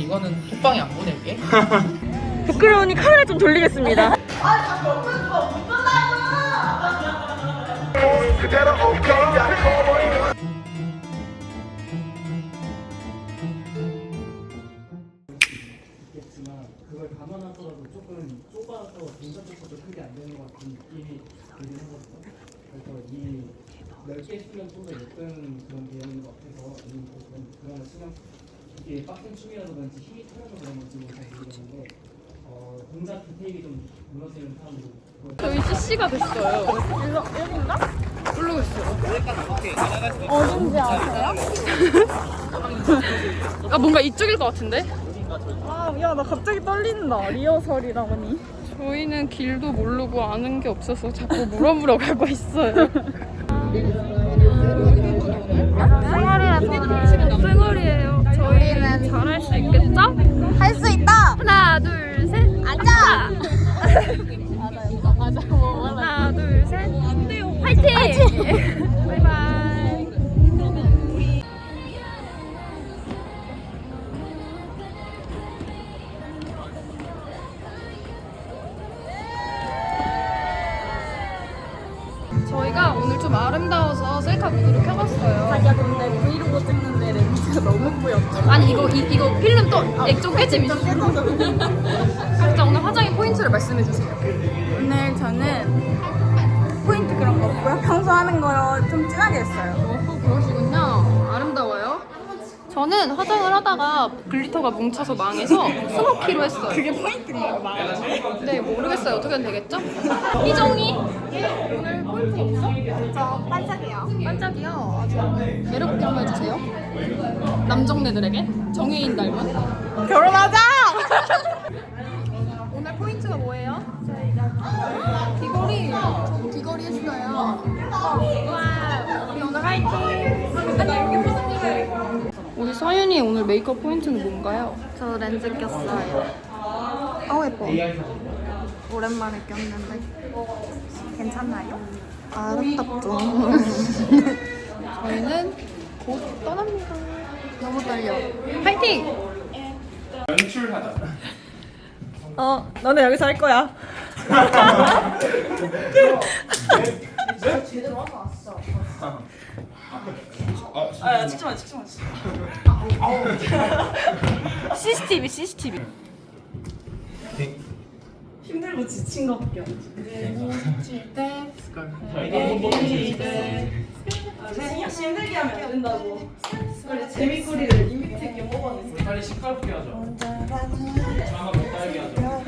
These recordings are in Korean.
이거는 톡방에 안 보낼게. 부끄러우니 카메라 좀 돌리겠습니다. 있겠지만 그걸 감안하더라도 조금 좁아서 동작적으로 크게 안 되는 것 같은 느낌이 들긴 하거든요. 그래서 이 넓게 쓰면 좀 더 예쁜 그런 배우인 것 같아서 이 그런 걸 신경 이게 빡센 춤이라서 그런지 힘이 틀어서 그런 건지 잘 모르겠는데 어, 동작 디테일이 좀 무너지는 사람들이 저희 CC가 됐어요. 여긴가? 모르겠어요. 어딘지 아세요? 아 뭔가 이쪽일 것 같은데? 아, 야, 나 갑자기 떨린다. 리허설이다 보니. 저희는 길도 모르고 아는 게 없어서 자꾸 물어보러 가고 있어요. 생얼이라서 생얼이에요. 저희는 잘할 수 있겠죠? 할 수 있다! 하나 둘 셋. 앉아! 하나 둘 셋. 화이팅! 바이바이. 저희가 오늘 좀 아름다워서 셀카 모드로 켜봤어요. 자기야, 근데 브이로그 찍는 너무 뿌였죠. 아니 이거 이, 이거 필름 또 액정 깨짐 있어. 각자 오늘 화장의 포인트를 말씀해 주세요. 오늘 저는 포인트 그런 거 없고요. 평소 하는 거요 좀 진하게 했어요. 어, 그러시군요. 저는 화장을 하다가 글리터가 뭉쳐서 망해서 스모키로 했어요. 그게 포인트인가요, 네, 모르겠어요. 어떻게 하면 되겠죠? 희정이 오늘 포인트 없어? 저 반짝이요. 반짝이요. 매력 한번 해주세요. 남정네들에게 정혜인 닮은. 결혼하자! 오늘 포인트가 뭐예요? 귀걸이. 저도 귀걸이 했어요. 와, 우리 오늘 화이팅. 아니 서윤이 오늘 메이크업 포인트는 뭔가요? 저 렌즈 꼈어요. 어우, 예뻐. 오랜만에 꼈는데. 괜찮나요? 아름답죠. 저희는 곧 떠납니다. 너무 떨려. 화이팅! 어, 너네 여기서 할 거야. 아, 찍지 마, 찍지 마. CCTV, CCTV. 힘들고 지친 것밖에 없지. 힘들게 하면 안 된다고. 원래 재미꾸리를 이미트 있게 뽑아냈어. 빨리 시끄럽게 하죠. 장아 못 달게 하죠.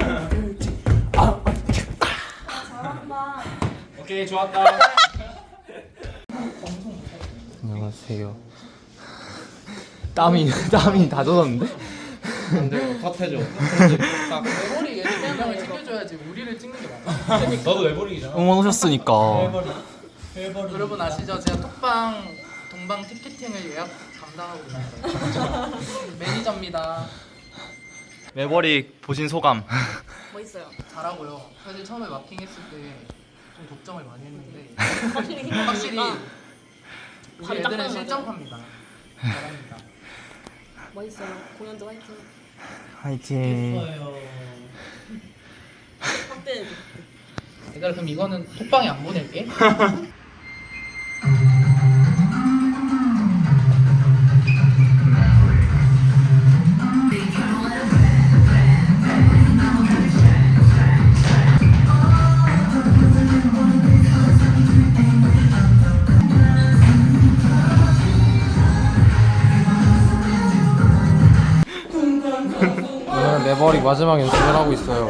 잘한다. 오케이 좋았다. 안녕하세요. 땀이 땀이 다 젖었는데? 컷해줘. 딱. 메모리 예능을 챙겨줘야지 우리를 찍는 게 맞아. 너도 외벌이잖아. 응원 오셨으니까. 여러분 아시죠? 제가 톡방 동방 티켓팅을 예약 담당하고 있어요. 매니저입니다. 매버릭 보신 소감. 뭐 있어요? 잘하고요. 사실 처음에 마킹 했을 때 좀 걱정을 많이 했는데 확실히 우리 애들은 실전파입니다. 잘합니다. 멋있어요. 공연도 화이팅. 화이팅. 확대. 얘들아 그럼 이거는 톡방에 안 보낼게. 버릭 마지막 연습을 하고 있어요.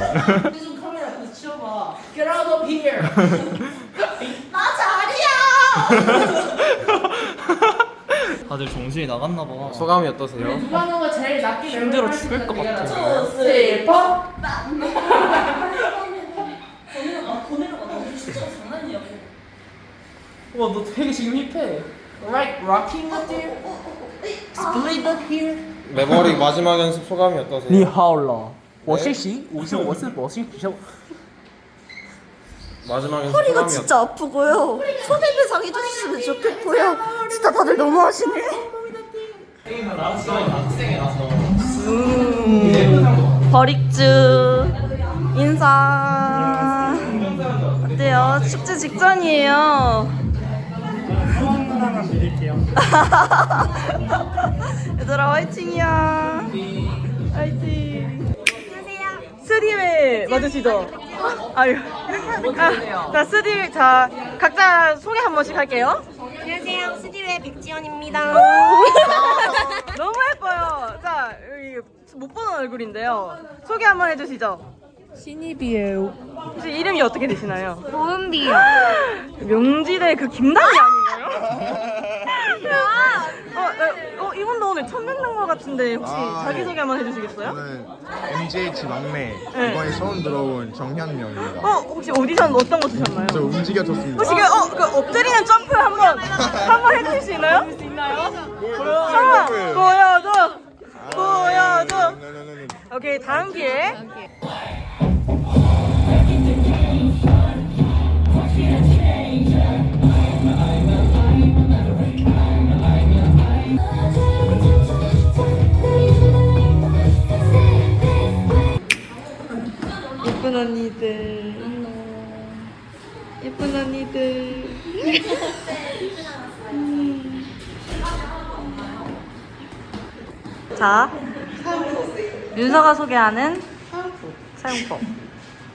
다들 정신이 나갔나 봐. 소감이 어떠세요? 힘들어 죽을 것 같아. 와너 되게 지금 힙해. Right, rocking with you. Split up here. 매버릭 마지막 연습 소감이 어떠세요? 니하올라. 我是习，我是我是我是 마지막 연습 허리가 소감이 진짜 아프고요. 손해배상 해주셨으면 좋겠고요. 진짜 다들 너무 하시네. 음, 버릭주 인사 어때요? 축제 직전이에요 하나만 드릴게요. 얘들아 화이팅이야. 화이팅. 스디웨 맞으시죠? 아유. 아, 자 스디 자 각자 소개 한 번씩 할게요. 안녕하세요. 스디웨 백지연입니다. 너무 예뻐요. 자 여기 못 보는 얼굴인데요. 소개 한 번 해주시죠 신입이에요 혹시 이름이 어떻게 되시나요? 고은비요. 명지대 그 김다미 아닌가요? 어, 어, 어, 이분도 오늘 처음 뵙는 것 같은데 혹시 아, 자기소개 한번 해주시겠어요? 저는 MGH 막내 네. 이번에 처음 들어온 정현명입니다. 어, 혹시 오디션 어떤 거 드셨나요? 저 움직여줬습니다. 혹시 그, 어, 그 엎드리는 점프 한번 한번 해주실 수 있나요? 수 있나요? 한번 보여줘, 보여줘. 네네네네. 오케이 다음 기회. 예쁜 언니들. 예쁜 언니들. 음. 자, 윤서가 소개하는 사용법.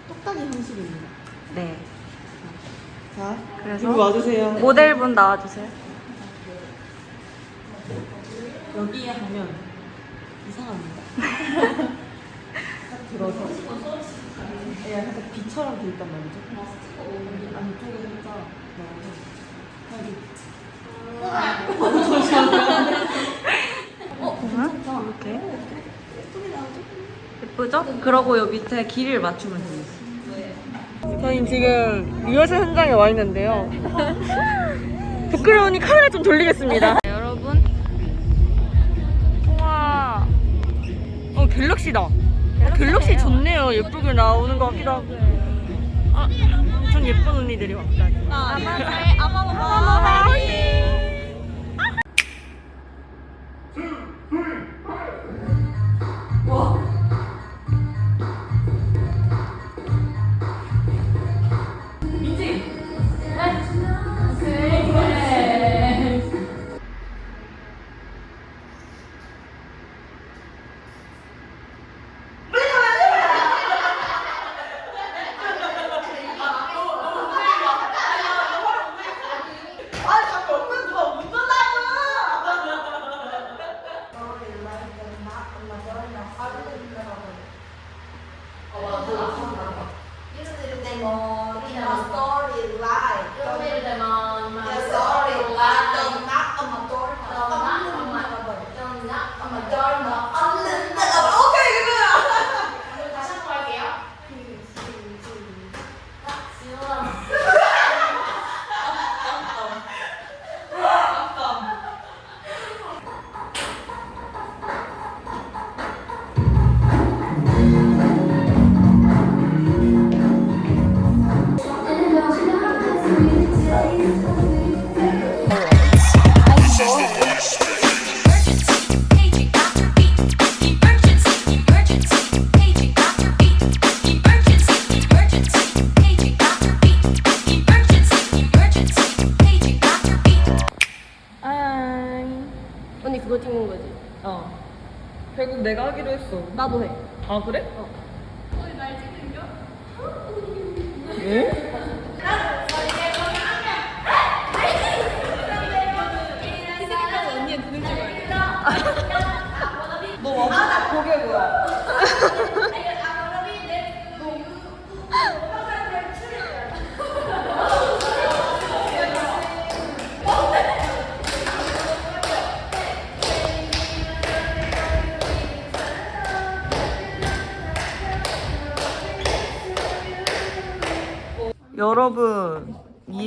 똑딱이 형식입니다. 네. 자, 그래서 와주세요. 모델분 나와주세요. 여기에 하면 이상합니다. 딱 들어서 얘가 살짝 비처럼 돼 있단 말이죠. 여기 안쪽에 살짝 응? 이렇게. 예쁘죠? 그러고 요 밑에 길이를 맞추면 돼요. 저희 지금 리허설 현장에 와 있는데요. 부끄러우니 카메라 좀 돌리겠습니다. 여러분. 우와. 어, 갤럭시다. 어, 갤럭시 좋네요. 예쁘게 나오는 것 같기도 하고. 아, 엄청 예쁜 언니들이 왔다. 아마노하이, 아마노 언니 그거 찍는 거지? 어. 결국 내가 하기로 했어. 나도 해. 아 그래? 어. 예? 너 와봐. 그게 뭐야?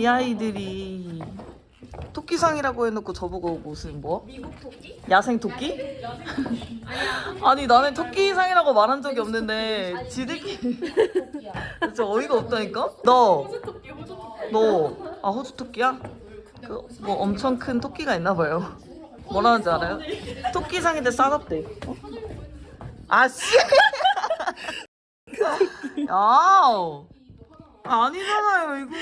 이 아이들이 토끼상이라고 해놓고 저보고 무슨 뭐? 미국 토끼? 야생 토끼? 아니 나는 토끼상이라고 말한 적이 없는데 지들끼리 진짜 어이가 없다니까? 너 너, 아 호주 토끼야? 그 뭐 엄청 큰 토끼가 있나 봐요 뭐라는지 알아요? 토끼상인데 싸답대. 어? 아 씨. 야. 아니잖아요 이거.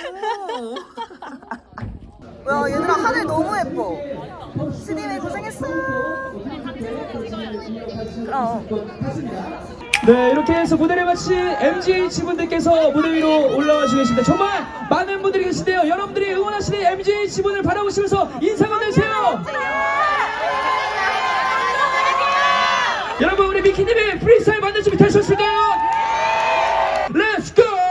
야 얘들아 하늘 너무 예뻐. 스님이 고생했어. 그럼. 네, 이렇게 해서 무대를 마친 MGH 분들께서 무대 위로 올라와 주고 계십니다. 정말 많은 분들이 계신데요. 여러분들이 응원하시는 MGH 분을 바라보시면서 인사 건네주세요. 여러분, 우리 미키님의 프리스타일 만들 준비 되셨을까요? 아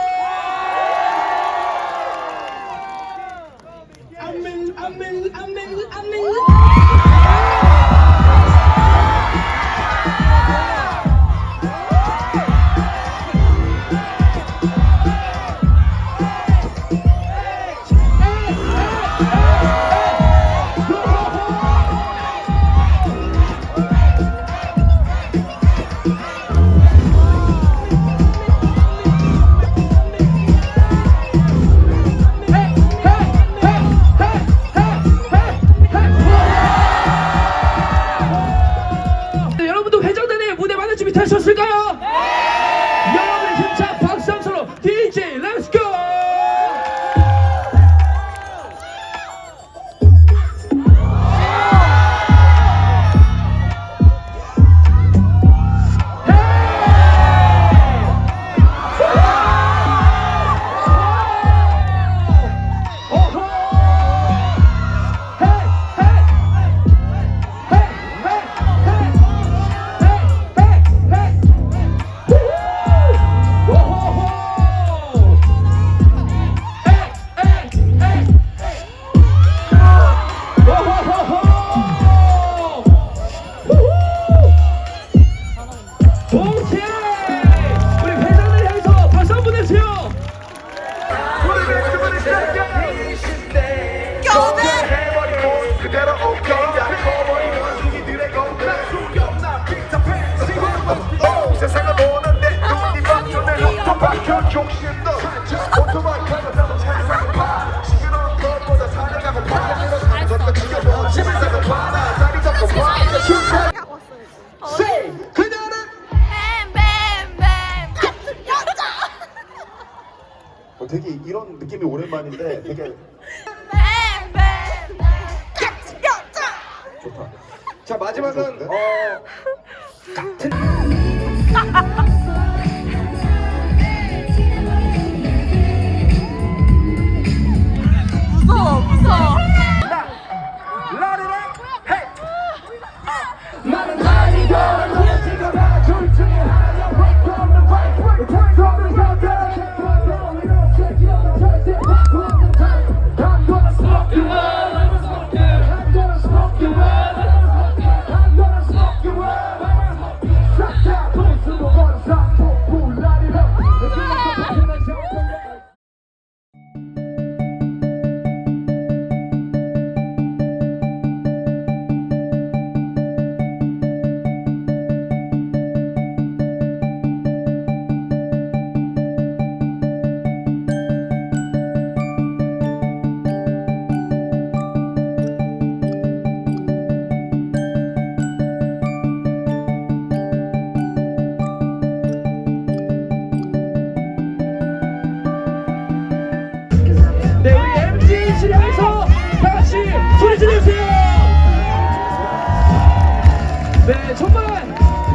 이런 느낌이 오랜만인데 되게 좋다. 자 마지막은 어 무서 지르세요! 네, 정말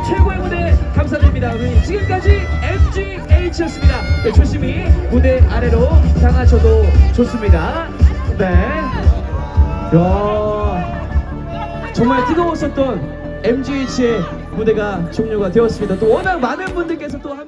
최고의 무대 감사드립니다. 우리 지금까지 MGH였습니다. 네, 조심히 무대 아래로 향하셔도 좋습니다. 네. 야, 정말 뜨거웠었던 MGH의 무대가 종료가 되었습니다. 또 워낙 많은 분들께서 또 함-